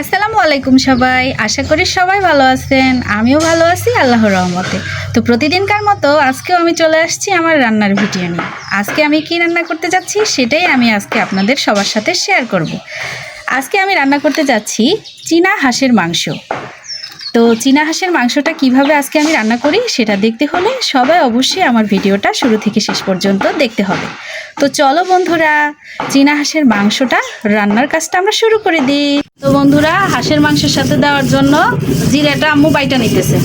আসসালামু আলাইকুম সবাই। আশা করি সবাই ভালো আছেন। আমিও ভালো আছি, আল্লাহর রহমতে। তো প্রতিদিনকার মতো আজকেও আমি চলে আসছি আমার রান্নার ভিডিও নিয়ে। আজকে আমি কি রান্না করতে যাচ্ছি সেটাই আমি আজকে আপনাদের সবার সাথে শেয়ার করব। আজকে আমি রান্না করতে যাচ্ছি চীনা হাঁসের মাংস। তো চীনা হাঁসের মাংসটা কীভাবে আজকে আমি রান্না করি সেটা দেখতে হলে সবাই অবশ্যই আমার ভিডিওটা শুরু থেকে শেষ পর্যন্ত দেখতে হবে। তো চলো বন্ধুরা, চীনা হাঁসের মাংসটা রান্নার কাজটা আমরা শুরু করে দিই। তো বন্ধুরা, হাঁসের মাংসের সাথে দেওয়ার জন্য জিরাটা আম্মু বাইটা নিতেছে।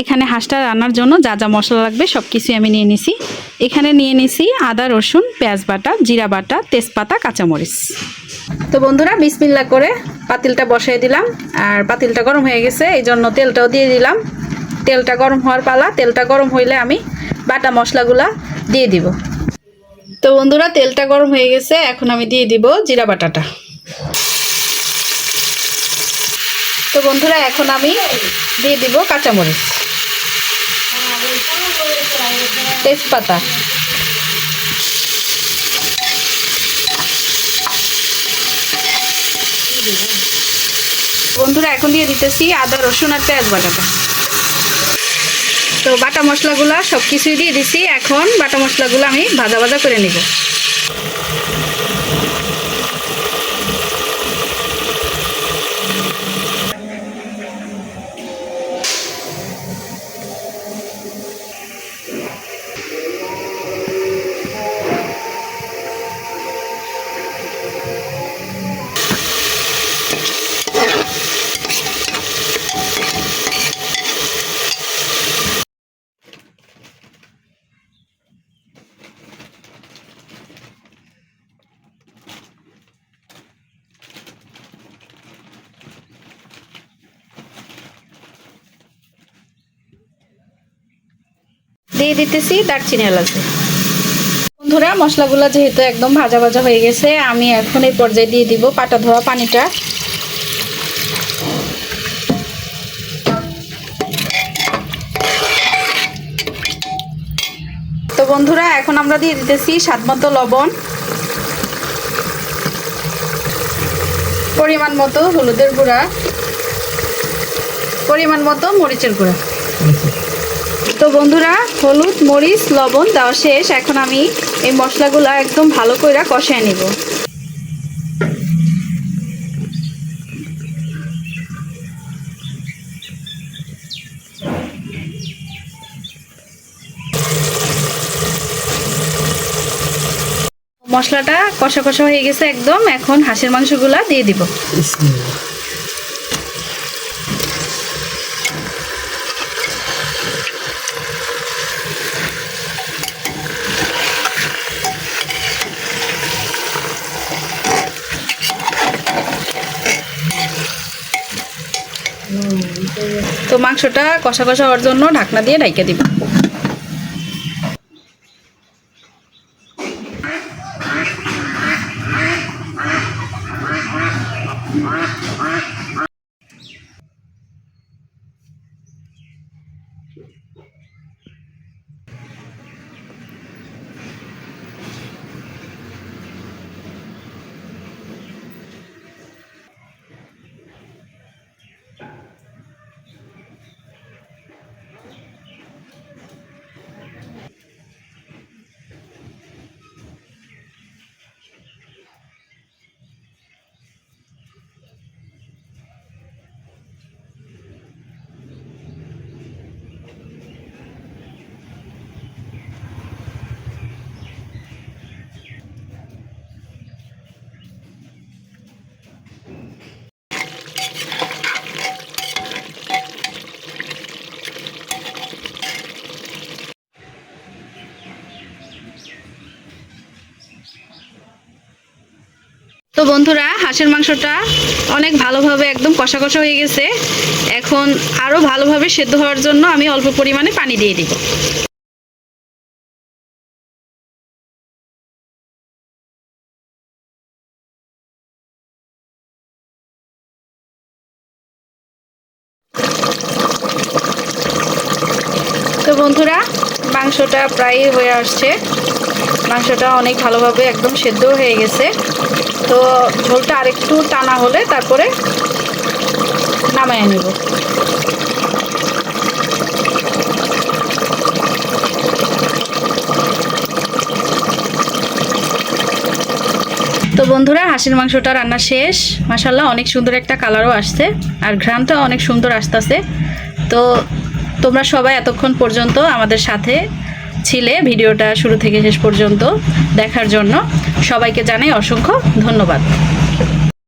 এখানে হাঁসটা রান্নার জন্য যা যা মশলা লাগবে সব কিছুই আমি নিয়ে নিছি। এখানে নিয়ে নিছি আদা, রসুন, পেঁয়াজ বাটা, জিরা বাটা, তেজপাতা, কাঁচামরিচ। তো বন্ধুরা বিসমিল্লা করে পাতিলটা বসাই দিলাম। আর পাতিলটা গরম হয়ে গেছে এই জন্য তেলটাও দিয়ে দিলাম। তেলটা গরম হওয়ার পালা, তেলটা গরম হইলে আমি বাটা মশলাগুলা দিয়ে দিব। তো বন্ধুরা, তেলটা গরম হয়ে গেছে, এখন আমি দিয়ে দিব জিরা বাটাটা। তো বন্ধুরা, এখন আমি দিয়ে দিব কাঁচামরিচ। তেজপাতা। বন্ধুরা, এখন দিয়ে দিতেছি আদা, রসুন আর পেঁয়াজ বাটাটা। তো বাটা মশলাগুলো সব কিছুই দিয়ে দিছি, এখন বাটা মশলাগুলো আমি ভাজা ভাজা করে নিব। দিয়ে দিতেছি দারচিনি এলাচ বন্ধুরা মশলাগুলো যেহেতু একদম ভাজা ভাজা হয়ে গেছে আমি এখন এই পর্যায়ে দিয়ে দিব পাটা ধোয়া পানিটা। তো বন্ধুরা এখন আমরা দিয়ে দিতেছি স্বাদ মতো লবণ। পরিমাণ মতো হলুদের গুঁড়া। পরিমাণ মতো মরিচের গুঁড়া। তো বন্ধুরা, হলুদ, মরিচ, লবণ, দেওয়া শেষ। এখন আমি এই মশলাগুলো একদম ভালো করে কষায় নিব। মশলাটা কষা কষা হয়ে গেছে একদম। এখন হাঁসের মাংসগুলা দিয়ে দিব। তো মাংসটা কষা কষা হওয়ার জন্য ঢাকনা দিয়ে ঢাইকে দিব। তো বন্ধুরা, হাঁসের মাংসটা অনেক ভালোভাবে একদম কষা কষা হয়ে গেছে। এখন আরও ভালোভাবে সেদ্ধ হওয়ার জন্য আমি অল্প পরিমাণে পানি দিয়ে দিব। তো বন্ধুরা, মাংসটা প্রায় হয়ে আসছে। মাংসটা অনেক ভালোভাবে একদম সেদ্ধ হয়ে গেছে। তো ঝোলটা আরেকটু টানা হলে তারপরে নামায় নেব। তো বন্ধুরা, হাঁসের মাংসটা রান্না শেষ। মাসাল্লাহ অনেক সুন্দর একটা কালারও আসছে আর ঘ্রানটাও অনেক সুন্দর আসতেছে। তো তোমরা সবাই এতক্ষণ পর্যন্ত আমাদের সাথে ছিলে ভিডিওটা শুরু থেকে শেষ পর্যন্ত দেখার জন্য সবাইকে জানাই অসংখ্য ধন্যবাদ।